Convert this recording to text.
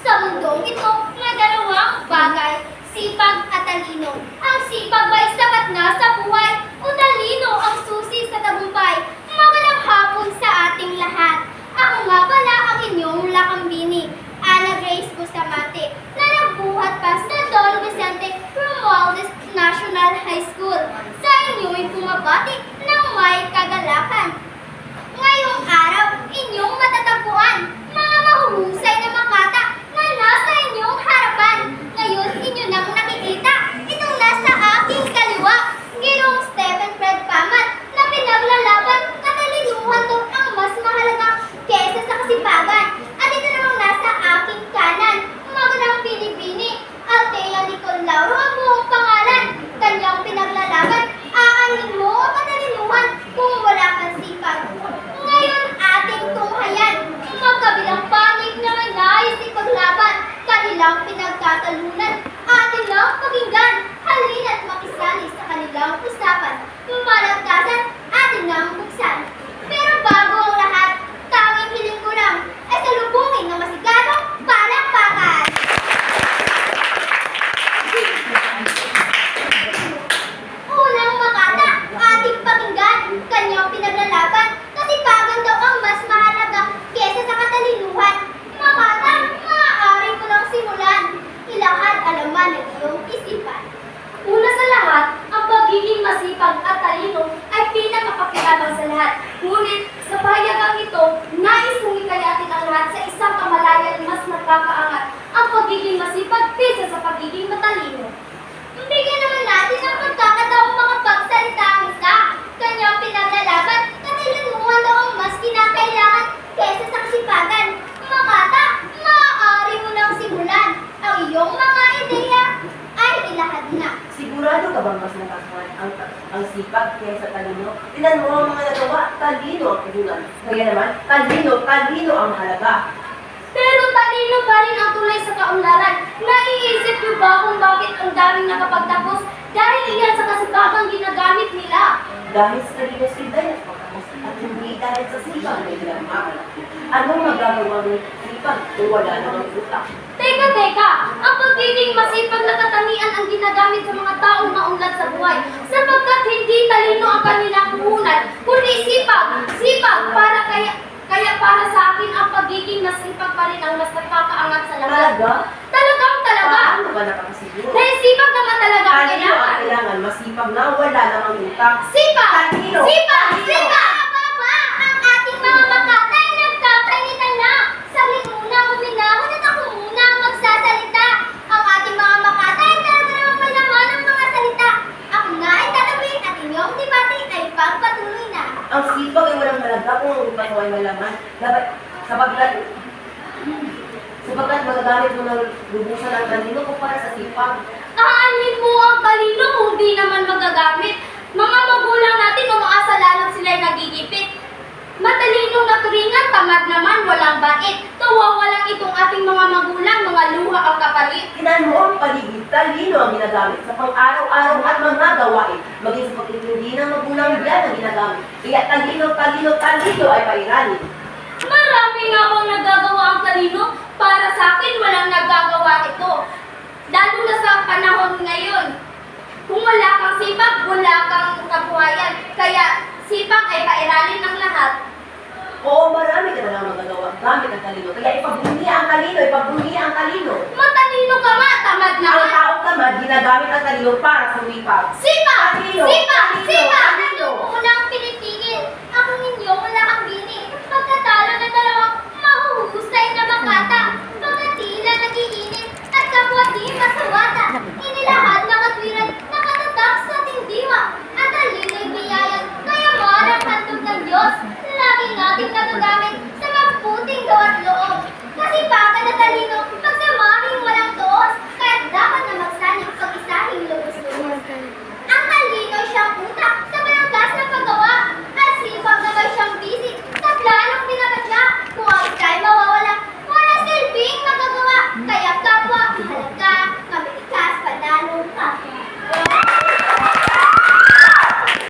Sa mundong ito, may dalawang bagay, sipag at talino. Ang sipag ba'y sapat na sa buhay, o talino ang susi sa tagumpay. Magandang hapon sa ating lahat. Ako nga pala ang inyong lakambini, Ana Grace Bustamante, na nagbuhat pa sa Don Vicente Romualdez National High School. Sa inyo'y bumabati ng may kagalakan. Ang sipag kaysa talino? Tinan mo ang mga nagawa, talino ang kailangan. Kaya naman, talino, talino ang halaga. Pero talino pa rin ang tulay sa kaunlaran. Naiisip niyo ba kung bakit ang daming nakapagtapos dahil iyan sa kasipagang ginagamit nila? Dahil sa talino sila at pagkamos at hindi dahil sa sipag na ilang makalaki. Anong magagawa ng sipag kung wala namang utak? Teka, teka! Ang pagiging masipag na katangian ang ginagamit sa mga taong maunlad sa buhay sapagkat hindi talino ang kanilang puhunan, kundi sipag, sipag para kaya kaya para sa akin ang pagiging masipag pa rin ang mas nakakaangat sa lahat. Talaga? Talagang talaga! Paano ka nakapasiguro? Dahil sipag naman talaga ang Talino ang kailangan. masipag na wala namang utak. Sipag! Talino! Sipag! Talino! Sipag! Ang ating mga makata ay nagkakainitan na. Saglit muna huminahon at ako muna ang magsasalita. Ang ating mga makata ay talaga namang may laman ng mga salita. Ako na ay tatabi at inyong debate ay pagpatuloy na. Ang sipag ay walang halaga kung ang utak mo ay malaman. Dapat, sapagkat, sapagkat magagamit mo ng lubusan ang talino kumpara sa sipag. Aanin mo ang talino kung di naman magagamit. Mga magulang natin umaasa lalong sila'y nagigipit. Matalinong naturingan, tamad naman, walang bait. Kawawalang itong ating mga magulang, mga luha ang kapalit. Tinan mo ang paligid, talino ang ginagamit sa pang-araw-araw at mga gawain. Maging sa pagtitindi ng magulang yan ang ginagamit. Kaya talino, talino, talino ay pairanin. Marami nga akong nagagawa ang talino. Para sa akin, walang nagagawa ito. Lalo na sa panahon ngayon. Kung wala kang sipag, wala kang kabuhayan. Kaya sipag ay pairalin ng lahat. Oo, marami ka na lang magagawa gamit ang talino. Kaya ipabungi ang talino, ipabungi ang talino. Matalino ka nga, tamad na Ang taong tamad, ginagamit ang talino para sumipag. Sipag! Talino! Sipag! Talino! Unang pinipigil, ako ninyo wala kang bini. Pagkatalo ng dalawang mahuhusay na makata. Pagkatila nagiinit at kapwa di masawata. Inilahad na katwiran na katatak sa ating diwa. At talino'y biyayan, kaya marang handog ng Diyos. Lagi nating nagagamit sa mabuting gawa't loob. Kasi baka na talino